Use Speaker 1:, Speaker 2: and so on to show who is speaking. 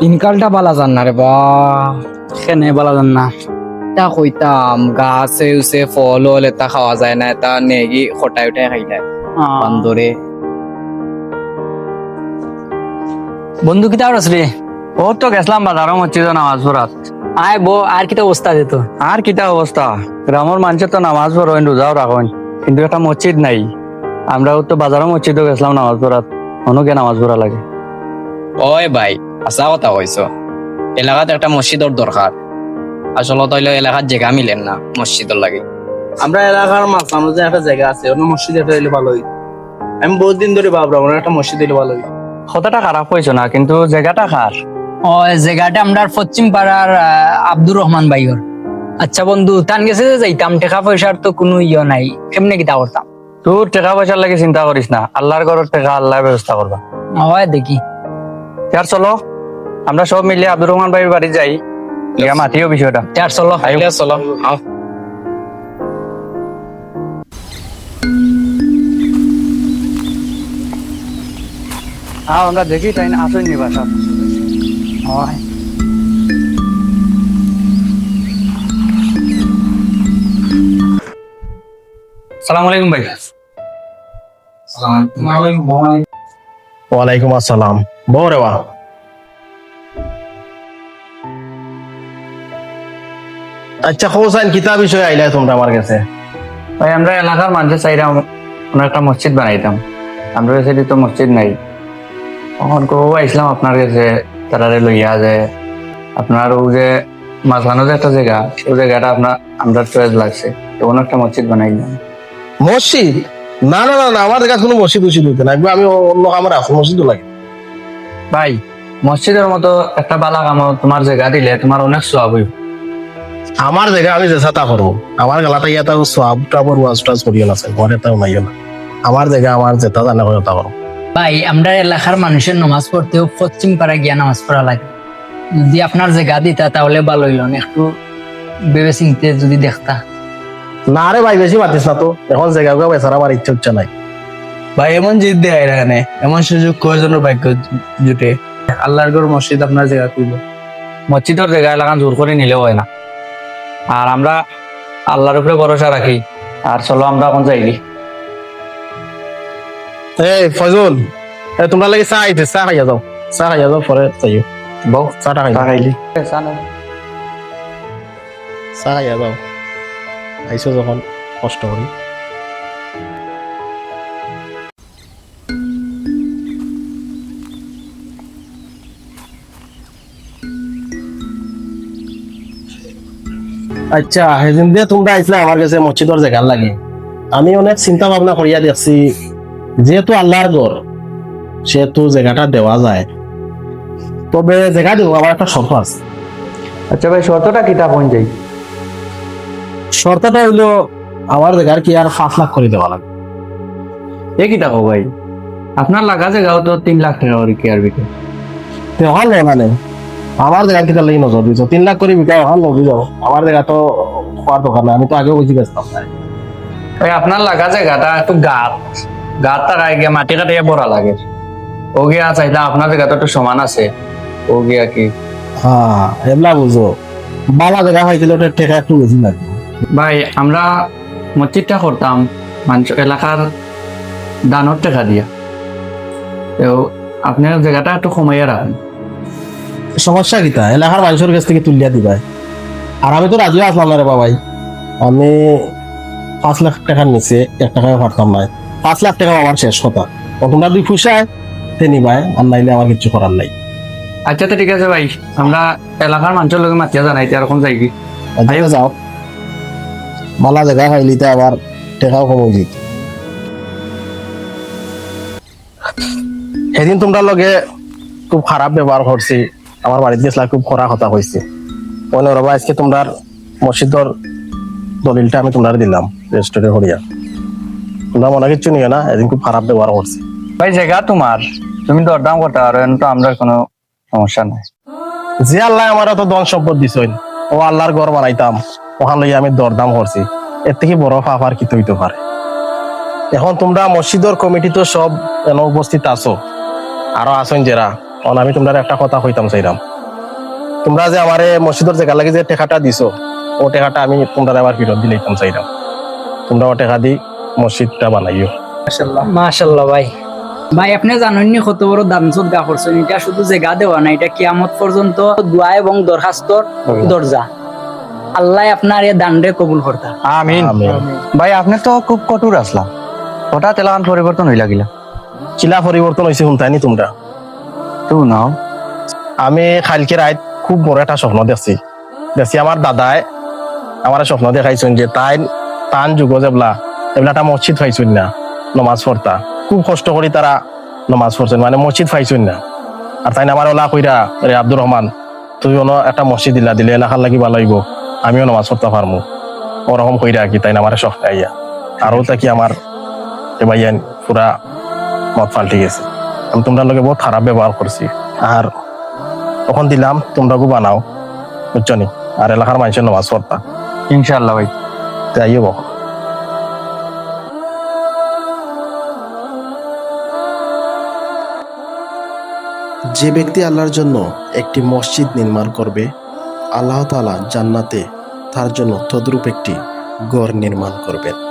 Speaker 1: দিনকালটা বালা যান না রে বা।
Speaker 2: কেনে বলা যান না?
Speaker 1: তা কইতাম গাছে উছে ফল হল এটা খাওয়া যায় না এটা নেগি খটাই উঠাই খাইলে বান্দরে।
Speaker 2: বন্ধু কিতা করছ রে?
Speaker 3: ও তো গেছিলাম বাজারও মসজিদ নামাজ পড়াত
Speaker 2: আয় বো আর কিতা অবস্থা যেত
Speaker 3: আর কিতা অবস্থা গ্রামের মানুষের তো নামাজ পড়েন রোজাও রাখেন কিন্তু একটা মসজিদ নাই। আমরাও তো বাজারও মসজিদও গেছিলাম নামাজ পড়াত অনুকে নামাজ পড়া লাগে।
Speaker 1: ওই ভাই আসা কথা কইছো এলাকাত একটা মসজিদর দরকার আসলে তৈল এলাকার জায়গা মিলেন না মসজিদর লাগে।
Speaker 4: আমরা এলাকার মাঝখানে একটা জায়গা আছে ওখানে মসজিদ একটা হইলে ভালো হইতো আমি বহুত দিন ধরে ভাবলাম ওখানে একটা মসজিদ হইলে ভালো হইতো
Speaker 3: কথাটা খারাপ হয়েছে না কিন্তু জায়গাটা খার
Speaker 2: ও জায়গাটা আমরা পশ্চিম পাড়ার আব্দুর রহমান ভাইয়র। আচ্ছা বন্ধু তান গেছে যে যাইতাম টাকা পয়সার তো কোনো ইয়ে নাই। কেমনে কিতা করতাম?
Speaker 3: তোর টাকা পয়সার লাগে চিন্তা করিস না আল্লাহর ঘরের টাকা আল্লাহ ব্যবস্থা করবা।
Speaker 2: হয় দেখি।
Speaker 3: আর চলো। আমরা সব মিলে আব্দুর রহমান ভাইয়ের বাড়ি যাই। গিয়া মাতিও বিষয়টা।
Speaker 2: আর চলো
Speaker 1: আইলে চলো আও
Speaker 3: হ্যাঁ আমরা দেখি তাই না আসেন নি বাসা।
Speaker 2: হয়।
Speaker 3: সালাম আলাইকুম ভাই।
Speaker 5: ওয়ালাইকুম আসসালাম। বউ আচ্ছা হোসাইন কিতা বিষয় আইলা তোমরা আমার কাছে।
Speaker 3: ভাই আমরা এলাকার মানুষের চাইলাম আমরা একটা মসজিদ বানাইতাম। আমরা কাছে তো মসজিদ নাই তখন কো আইসলাম আপনার কাছে তারারে লইয়া যে আপনার ও যে মাঝখানো যে একটা জায়গা ওই জায়গাটা আপনার আমরা চয়েস লাগছে তখন একটা মসজিদ বানাইলাম।
Speaker 5: মসজিদ? না না না না আমার কাছে কোনো মসজিদ উচিত হইতে না আমি অন্য আমার আছে মসজিদও লাগে।
Speaker 3: ভাই মসজিদের মতো একটা বালা কাম তোমার জায়গা দিলে তোমার অনেক সব হইব।
Speaker 5: আমার জায়গা আমি যে তা করব আমার গেলাটা ইয়াটা সব টাবর ওয়াজ টাজ করিও না স্যার ঘরে তাও নাইও না আমার জায়গা আমার যেটা জানা করে তা করব
Speaker 2: ভাই আমরা এলাকার মানুষের নামাজ পড়তেও পশ্চিম পাড়া গিয়া নামাজ পড়া লাগে। যদি আপনার জায়গা দিতা তাহলে ভালো হইল না একটু ভেবে চিনতে যদি দেখতা।
Speaker 5: না রে ভাই বেশি মাতিস না তো। এখন জায়গা গা বেচারা আমার ইচ্ছা হচ্ছে নাই।
Speaker 4: ভাই এমন জিদ দেয় এখানে এমন সুযোগ কয়জনের ভাগ্য জুটে। আল্লাহর ঘর মসজিদ আপনার জায়গা খুলব
Speaker 3: মসজিদের জায়গা এলাকা জোর করে নিলেও হয় না। আর আমরা আল্লাহর উপরে ভরসা রাখি। আর চলো আমরা এখন যাইলি
Speaker 5: এই ফজল এ, তোমরা লাগে চা আইতে চা খাইয়া যাও। চা খাইয়া যাও পরে যাইও। বউ চাটা খাই
Speaker 3: খাইলি?
Speaker 5: চা খাইয়া যাও। আইসো যখন কষ্ট করি। আচ্ছা সেদিন দিয়ে তোমরা আইসলে আমার কাছে মসজিদর জায়গা লাগে আমি অনেক চিন্তা ভাবনা করিয়া দেখছি যেহেতু আল্লাহর ঘর সেহেতু জায়গাটা দেওয়া যায়। তবে জায়গা দেবো আমার একটা শর্ত আছে।
Speaker 3: আচ্ছা ভাই শর্তটা কিতা পৌঁছ যাই
Speaker 5: শর্তটা হইল আমার জায়গার কি আর পাঁচ লাখ করে দেওয়া লাগবে
Speaker 3: এ কিতা কো ভাই? আপনার লাগা জায়গাও তো তিন লাখ টাকা করে কি আর বিকে।
Speaker 5: দেওয়া মানে। আমার জায়গা কিটা লাগি নজর দিছ। তিন লাখ করে বিকা এখন নবি যাও আমার জায়গা তো খোয়ার দোকান নাই। আমি তো আগেও বুঝি গেছিলাম
Speaker 3: ভাই আপনার লাগা জায়গাটা একটু গাত। গাত মাটি কাটিয়ে বড়া লাগে। ও গিয়া চাইলে আপনার জায়গা তো একটু সমান আছে। ও গিয়া কি?
Speaker 5: হ্যাঁ এবলা বুঝো বালা জায়গা হয়েছিল ওটা টেকা একটু বেশি লাগবে
Speaker 3: ভাই আমরা মসজিদটা করতাম। মানুষ এলাকার দানোর টাকা দিয়া। তো আপনার জায়গাটা একটু কমাইয়া রাখেন।
Speaker 5: সমস্যা কিটা এলাকার মানুষের কাছ থেকে তুলিয়া দিবাই আর আমি তো রাজিও আসলাম না রে বাবাই। আমি পাঁচ লাখ টাকার নিচে এক টাকাও পারতাম না। পাঁচ লাখ টাকা আমার শেষ কথা। তোমরা দুই পয়সায় তে নিবাই আর নাইলে আমার কিছু করার নাই।
Speaker 3: আচ্ছা তো ঠিক আছে ভাই। আমরা এলাকার মানুষের লোক মাতিয়া জানাইতে এরকম যাই কি
Speaker 5: আইও যাও। মালা জায়গা খাইলিতে আবার টেকাও কমে দিত। সেদিন তোমরা লগে খুব খারাপ ব্যবহার করছি। আমার বাড়িতে গেছিলা খুব খরা কথা হয়েছে মনে রবা আজকে তোমরার মসজিদর দলিলটা আমি তোমরা দিলাম রেজিস্টারে হরিয়া। তোমরা মনে কিচ্ছু নিও না এদিন খুব খারাপ ব্যবহার করছি।
Speaker 3: ভাই জায়গা তোমার। তুমি দরদাম করতে পারো তো আমরা কোনো সমস্যা নাই।
Speaker 5: যে আল্লাহ আমার এত ধন সম্পদ দিছইন ও আল্লাহর ঘর বানাইতাম ওখান লইয়া আমি দরদাম করছি। এর থেকে বড় ফাফ আর কি হইতে পারে। এখন তোমরা মসজিদর কমিটি তো সব এনে উপস্থিত আছো আরও আছেন যারা। কারণ আমি তোমরা একটা কথা কইতাম চাইলাম তোমরা যে আমার মসজিদের জায়গা লাগে যে টেকাটা দিছো ও টেকাটা আমি তোমরা আবার ফেরত দিলেইতাম চাইলাম তোমরা ও টেকা দি মসজিদটা বানাইও।
Speaker 2: মাশাল্লাহ ভাই। ভাই আপনি জানেন নি কত বড় দান করছেন? এটা শুধু জায়গা দেওয়া না এটা কিয়ামত পর্যন্ত দোয়া এবং দরখাস্তর দরজা। আল্লাহ আপনার এ দানরে কবুল করতা।
Speaker 3: আমিন।
Speaker 5: আমিন।
Speaker 3: ভাই আপনি তো খুব কঠোর আসলাম হঠাৎ এলাকান পরিবর্তন হয়ে লাগিলা
Speaker 5: চিলা পরিবর্তন হয়েছে শুনতানি তোমরা?
Speaker 3: তো নাও।
Speaker 5: আমি কালকে রাত খুব বড় একটা স্বপ্ন দেখছি। দেখছি আমার দাদায় আমার স্বপ্ন দেখাইছেন যে তাই তান যুগ যেবলা এবলা একটা মসজিদ পাইছেন না, নমাজ পড়তা। খুব কষ্ট করি তারা নমাজ পড়ছেন মানে মসজিদ পাইছেন না। আর তাই আমার ওলা কইরা, রে আব্দুর রহমান তুই অন একটা মসজিদ দিলা, দিলে এলাকার লাগি ভালো হইব, আমিও নমাজ পড়তে পারব ওরকম কইরা কি তাই আমার স্বপ্ন আইয়া আরও তাকি আমার এবাইয়ান পুরা মত পাল্টে গেছে। আমি তোমরা লোকে বহুত খারাপ ব্যবহার করছি। আর তখন দিলাম তোমরা গু বানাও। বুঝছ নি? আর এলাকার মানুষের নমাজ পড়তা।
Speaker 3: ইনশাআল্লাহ ভাই।
Speaker 5: তাইও বক
Speaker 6: যে ব্যক্তি আল্লাহর জন্য একটি মসজিদ নির্মাণ করবে আল্লাহ তাআলা জান্নাতে তার জন্য তদ্রূপ একটি গড় নির্মাণ করবেন।